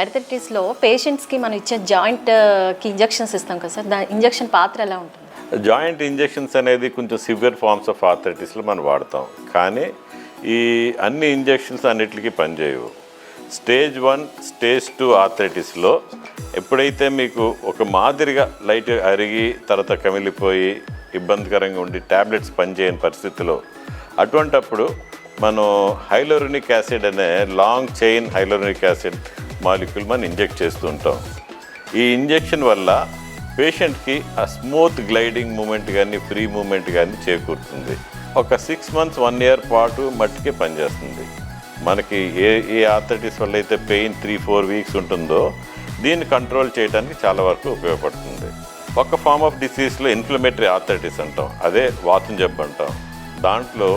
ఆర్థరైటిస్లో పేషెంట్స్కి మనం ఇచ్చే జాయింట్కి ఇంజెక్షన్స్ ఇస్తాం కదా సార్. దాని ఇంజెక్షన్ పాత్ర ఎలా ఉంటుంది? జాయింట్ ఇంజెక్షన్స్ అనేది కొంచెం సివియర్ ఫార్మ్స్ ఆఫ్ ఆర్థరైటిస్లో మనం వాడతాం. కానీ ఈ అన్ని ఇంజెక్షన్స్ అన్నిటికీ పనిచేయవు స్టేజ్ వన్ స్టేజ్ టూ ఆర్థరైటిస్లో ఎప్పుడైతే మీకు ఒక మాదిరిగా లైట్ అరిగి తర్వాత కమిలిపోయి ఇబ్బందికరంగా ఉండి ట్యాబ్లెట్స్ పనిచేయని పరిస్థితిలో అటువంటప్పుడు మనం హైలోరినిక్ యాసిడ్ అనే long chain hyaluronic acid molecule మనం ఇంజెక్ట్ చేస్తూ ఉంటాం. ఈ ఇంజెక్షన్ వల్ల పేషెంట్కి ఆ స్మూత్ గ్లైడింగ్ మూమెంట్ కానీ ఫ్రీ మూమెంట్ కానీ చేకూరుతుంది. ఒక సిక్స్ మంత్స్ వన్ ఇయర్ పాటు మట్టికే పనిచేస్తుంది. మనకి ఏ ఏ ఆర్థరైటిస్ వల్ల అయితే పెయిన్ త్రీ ఫోర్ వీక్స్ ఉంటుందో దీన్ని కంట్రోల్ చేయడానికి చాలా వరకు ఉపయోగపడుతుంది. ఒక ఫామ్ ఆఫ్ డిసీజ్లో ఇన్ఫ్లమేటరీ ఆర్థరైటిస్ అంటాం. అదే వాతం జబ్బు అంటాం. దాంట్లో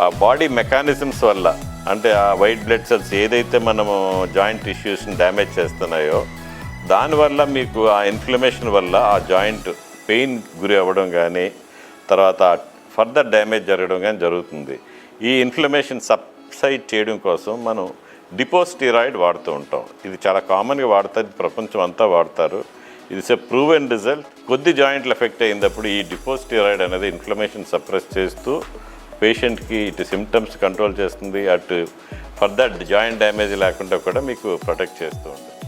ఆ బాడీ మెకానిజమ్స్ వల్ల అంటే ఆ వైట్ బ్లడ్ సెల్స్ ఏదైతే మనము జాయింట్ టిష్యూస్ని డ్యామేజ్ చేస్తున్నాయో దానివల్ల మీకు ఆ ఇన్ఫ్లమేషన్ వల్ల ఆ జాయింట్ పెయిన్ గురి అవ్వడం కానీ తర్వాత ఫర్దర్ డ్యామేజ్ జరగడం కానీ జరుగుతుంది. ఈ ఇన్ఫ్లమేషన్ సబ్సైడ్ చేయడం కోసం మనం డిపోస్టిరాయిడ్ వాడుతూ ఉంటాం. ఇది చాలా కామన్గా వాడతారు ప్రపంచం అంతా వాడతారు. ఇది ఎ అండ్ రిజల్ట్ కొద్ది జాయింట్లు ఎఫెక్ట్ అయినప్పుడు ఈ డిపోస్టిరాయిడ్ అనేది ఇన్ఫ్లమేషన్ సప్రెస్ చేస్తూ పేషెంట్కి ఇటు సిమ్టమ్స్ కంట్రోల్ చేస్తుంది అటు ఫర్దర్ జాయింట్ డ్యామేజ్ లేకుండా కూడా మీకు ప్రొటెక్ట్ చేస్తూ ఉంటుంది.